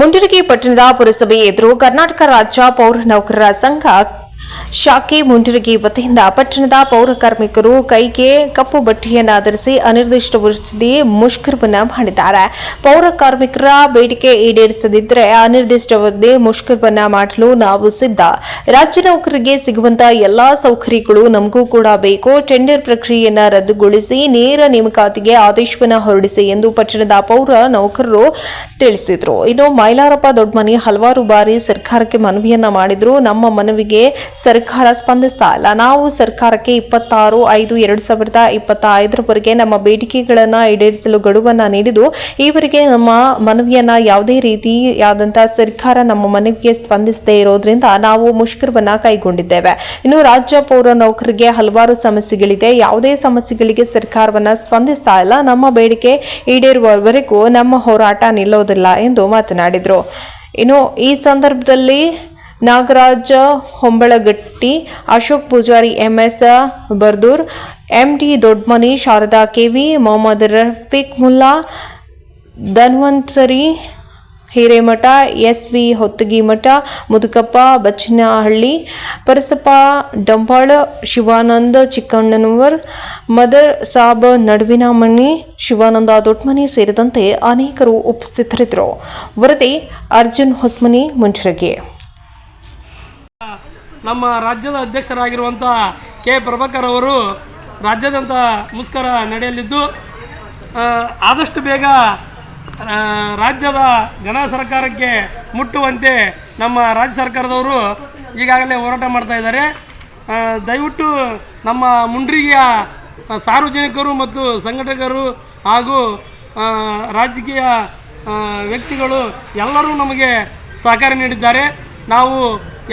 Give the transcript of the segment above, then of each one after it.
ಮುಂಡರಗಿ ಪಟ್ಟಣದ ಪುರಸಭೆ ಎದುರು ಕರ್ನಾಟಕ ರಾಜ್ಯ ಪೌರ ನೌಕರರ ಸಂಘ ಶಾಖೆ ಮುಂಡರಗಿ ವತಿಯಿಂದ ಪಟ್ಟಣದ ಪೌರ ಕಾರ್ಮಿಕರು ಕೈಗೆ ಕಪ್ಪು ಬಟ್ಟೆಯನ್ನು ಧರಿಸಿ ಅನಿರ್ದಿಷ್ಟಪಡಿಸಿ ಮುಷ್ಕರವನ್ನ ಮಾಡಿದ್ದಾರೆ. ಪೌರ ಕಾರ್ಮಿಕರ ಬೇಡಿಕೆ ಈಡೇರಿಸದಿದ್ದರೆ ಅನಿರ್ದಿಷ್ಟವಧಿ ಮುಷ್ಕರವನ್ನ ಮಾಡಲು ನಾವು ಸಿದ್ಧ. ರಾಜ್ಯ ನೌಕರರಿಗೆ ಸಿಗುವಂತಹ ಎಲ್ಲಾ ಸೌಕರ್ಯಗಳು ನಮಗೂ ಕೂಡ ಬೇಕು. ಟೆಂಡರ್ ಪ್ರಕ್ರಿಯೆಯನ್ನು ರದ್ದುಗೊಳಿಸಿ ನೇರ ನೇಮಕಾತಿಗೆ ಆದೇಶವನ್ನ ಹೊರಡಿಸಿ ಎಂದು ಪಟ್ಟಣದ ಪೌರ ನೌಕರರು ತಿಳಿಸಿದರು. ಇನ್ನು ಮೈಲಾರಪ್ಪ ದೊಡ್ಡಮನಿ ಹಲವಾರು ಬಾರಿ ಸರ್ಕಾರಕ್ಕೆ ಮನವಿಯನ್ನ ಮಾಡಿದ್ರು. ನಮ್ಮ ಮನವಿಗೆ ಸರ್ಕಾರ ಸ್ಪಂದಿಸ್ತಾ ಇಲ್ಲ. ನಾವು ಸರ್ಕಾರಕ್ಕೆ ಇಪ್ಪತ್ತಾರು, ಐದು, ಎರಡು ಸಾವಿರದ ಇಪ್ಪತ್ತ ಐದರವರೆಗೆ ನಮ್ಮ ಬೇಡಿಕೆಗಳನ್ನು ಈಡೇರಿಸಲು ಗಡುವನ್ನು ನೀಡಿದ್ದು, ಈವರೆಗೆ ನಮ್ಮ ಮನವಿಯನ್ನು ಯಾವುದೇ ರೀತಿಯಾದಂಥ ಸರ್ಕಾರ ನಮ್ಮ ಮನವಿಗೆ ಸ್ಪಂದಿಸದೇ ಇರೋದ್ರಿಂದ ನಾವು ಮುಷ್ಕರವನ್ನು ಕೈಗೊಂಡಿದ್ದೇವೆ. ಇನ್ನು ರಾಜ್ಯ ಪೌರ ನೌಕರಿಗೆ ಹಲವಾರು ಸಮಸ್ಯೆಗಳಿದೆ. ಯಾವುದೇ ಸಮಸ್ಯೆಗಳಿಗೆ ಸರ್ಕಾರವನ್ನು ಸ್ಪಂದಿಸ್ತಾ ಇಲ್ಲ. ನಮ್ಮ ಬೇಡಿಕೆ ಈಡೇರುವವರೆಗೂ ನಮ್ಮ ಹೋರಾಟ ನಿಲ್ಲೋದಿಲ್ಲ ಎಂದು ಮಾತನಾಡಿದರು. ಇನ್ನು ಈ ಸಂದರ್ಭದಲ್ಲಿ Nagaraj Hombalagatti, Ashok Pujari MS Bardur T Dodmani, Sharada KV, Mohammed Rafiq Mulla, Dhanvantari Hiremath S V Hottagimath, Mudukappa Bachchanahalli, Parasappa Dambal, Shivananda Chikkannanavar, Madar Sab Naduvinamani, Shivananda Dodmani ಸೇರಿದಂತೆ ಅನೇಕರು ಉಪಸ್ಥಿತರಿದ್ದರು. ವರದಿ ಅರ್ಜುನ್ ಹೊಸ್ಮನಿ, ಮುಂಚರಗಿ. ನಮ್ಮ ರಾಜ್ಯದ ಅಧ್ಯಕ್ಷರಾಗಿರುವಂಥ ಕೆ ಪ್ರಭಾಕರ್ ಅವರು ರಾಜ್ಯಾದ್ಯಂತ ಮುಷ್ಕರ ನಡೆಯಲಿದ್ದು ಆದಷ್ಟು ಬೇಗ ರಾಜ್ಯದ ಜನ ಸರ್ಕಾರಕ್ಕೆ ಮುಟ್ಟುವಂತೆ ನಮ್ಮ ರಾಜ್ಯ ಸರ್ಕಾರದವರು ಈಗಾಗಲೇ ಹೋರಾಟ ಮಾಡ್ತಾ ಇದ್ದಾರೆ. ದಯವಿಟ್ಟು ನಮ್ಮ ಮುಂಡ್ರಿಗೆಯ ಸಾರ್ವಜನಿಕರು ಮತ್ತು ಸಂಘಟಕರು ಹಾಗೂ ರಾಜಕೀಯ ವ್ಯಕ್ತಿಗಳು ಎಲ್ಲರೂ ನಮಗೆ ಸಹಕಾರ ನೀಡಿದ್ದಾರೆ. ನಾವು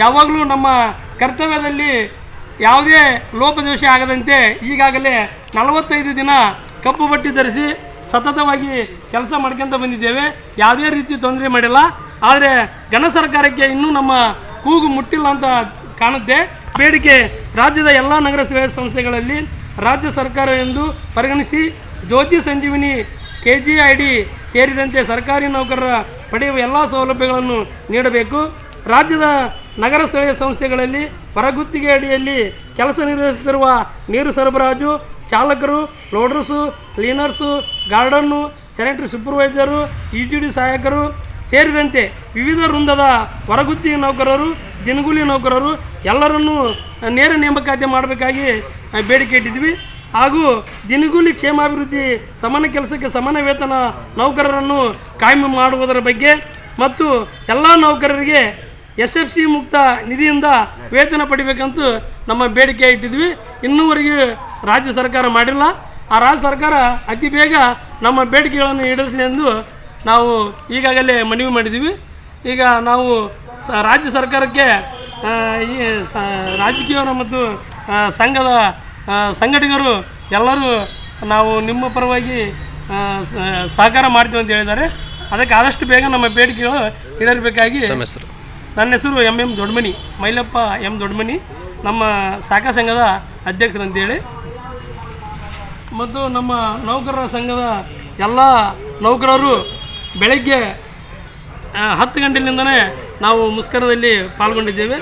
ಯಾವಾಗಲೂ ನಮ್ಮ ಕರ್ತವ್ಯದಲ್ಲಿ ಯಾವುದೇ ಲೋಪದೋಷ ಆಗದಂತೆ ಈಗಾಗಲೇ ನಲವತ್ತೈದು ದಿನ ಕಪ್ಪು ಬಟ್ಟೆ ಧರಿಸಿ ಸತತವಾಗಿ ಕೆಲಸ ಮಾಡ್ಕೊಂತ ಬಂದಿದ್ದೇವೆ. ಯಾವುದೇ ರೀತಿ ತೊಂದರೆ ಮಾಡಿಲ್ಲ. ಆದರೆ ಘನ ಸರ್ಕಾರಕ್ಕೆ ಇನ್ನೂ ನಮ್ಮ ಕೂಗು ಮುಟ್ಟಿಲ್ಲ ಅಂತ ಕಾಣುತ್ತೆ. ಬೇಡಿಕೆ ರಾಜ್ಯದ ಎಲ್ಲ ನಗರ ಸಂಸ್ಥೆಗಳಲ್ಲಿ ರಾಜ್ಯ ಸರ್ಕಾರ ಎಂದು ಪರಿಗಣಿಸಿ Jyoti Sanjeevini K G I D ಸೇರಿದಂತೆ ಸರ್ಕಾರಿ ನೌಕರರ ಪಡೆಯುವ ಎಲ್ಲ ಸೌಲಭ್ಯಗಳನ್ನು ನೀಡಬೇಕು. ರಾಜ್ಯದ ನಗರ ಸ್ಥಳೀಯ ಸಂಸ್ಥೆಗಳಲ್ಲಿ ಹೊರಗುತ್ತಿಗೆ ಅಡಿಯಲ್ಲಿ ಕೆಲಸ ನಿರ್ವಹಿಸುತ್ತಿರುವ ನೀರು ಸರಬರಾಜು, ಚಾಲಕರು ಲೋಡರ್ಸು ಕ್ಲೀನರ್ಸು, ಗಾರ್ಡನ್ನು, sanitary supervisor, E G D ಸಹಾಯಕರು ಸೇರಿದಂತೆ ವಿವಿಧ ವೃಂದದ ಹೊರಗುತ್ತಿಗೆ ನೌಕರರು, ದಿನಗೂಲಿ ನೌಕರರು ಎಲ್ಲರನ್ನೂ ನೇರ ನೇಮಕಾತಿ ಮಾಡಬೇಕಾಗಿ ಬೇಡಿಕೆ ಇಟ್ಟಿದ್ವಿ ಹಾಗೂ ದಿನಗೂಲಿ ಕ್ಷೇಮಾಭಿವೃದ್ಧಿ ಸಮಾನ ಕೆಲಸಕ್ಕೆ ಸಮಾನ ವೇತನ ನೌಕರರನ್ನು ಕಾಯಂ ಮಾಡುವುದರ ಬಗ್ಗೆ ಮತ್ತು ಎಲ್ಲ ನೌಕರರಿಗೆ ಎಸ್ ಎಫ್ ಸಿ ಮುಕ್ತ ನಿಧಿಯಿಂದ ವೇತನ ಪಡಿಬೇಕಂತೂ ನಮ್ಮ ಬೇಡಿಕೆ ಇಟ್ಟಿದ್ವಿ. ಇನ್ನೂವರೆಗೆ ರಾಜ್ಯ ಸರ್ಕಾರ ಮಾಡಿಲ್ಲ. ಆ ರಾಜ್ಯ ಸರ್ಕಾರ ಅತಿ ಬೇಗ ನಮ್ಮ ಬೇಡಿಕೆಗಳನ್ನು ಈಡೇರಿಸಲಿ ಎಂದು ನಾವು ಈಗಾಗಲೇ ಮನವಿ ಮಾಡಿದ್ದೀವಿ. ಈಗ ನಾವು ಸ ರಾಜ್ಯ ಸರ್ಕಾರಕ್ಕೆ ಈ ಸ ರಾಜಕೀಯ ಮತ್ತು ಸಂಘದ ಸಂಘಟಕರು ಎಲ್ಲರೂ ನಾವು ನಿಮ್ಮ ಪರವಾಗಿ ಸಹಕಾರ ಮಾಡ್ತೀವಿ ಅಂತ ಹೇಳಿದ್ದಾರೆ. ಅದಕ್ಕೆ ಆದಷ್ಟು ಬೇಗ ನಮ್ಮ ಬೇಡಿಕೆಗಳು ಈಡೇರಬೇಕಾಗಿ ನನ್ನ ಹೆಸರು M M Dodmani, Mailappa M Dodmani, ನಮ್ಮ ಶಾಖಾ ಸಂಘದ ಅಧ್ಯಕ್ಷರಂತೇಳಿ. ಮತ್ತು ನಮ್ಮ ನೌಕರರ ಸಂಘದ ಎಲ್ಲ ನೌಕರರು ಬೆಳಗ್ಗೆ ಹತ್ತು ಗಂಟೆಯಿಂದನೇ ನಾವು ಮುಷ್ಕರದಲ್ಲಿ ಪಾಲ್ಗೊಂಡಿದ್ದೇವೆ.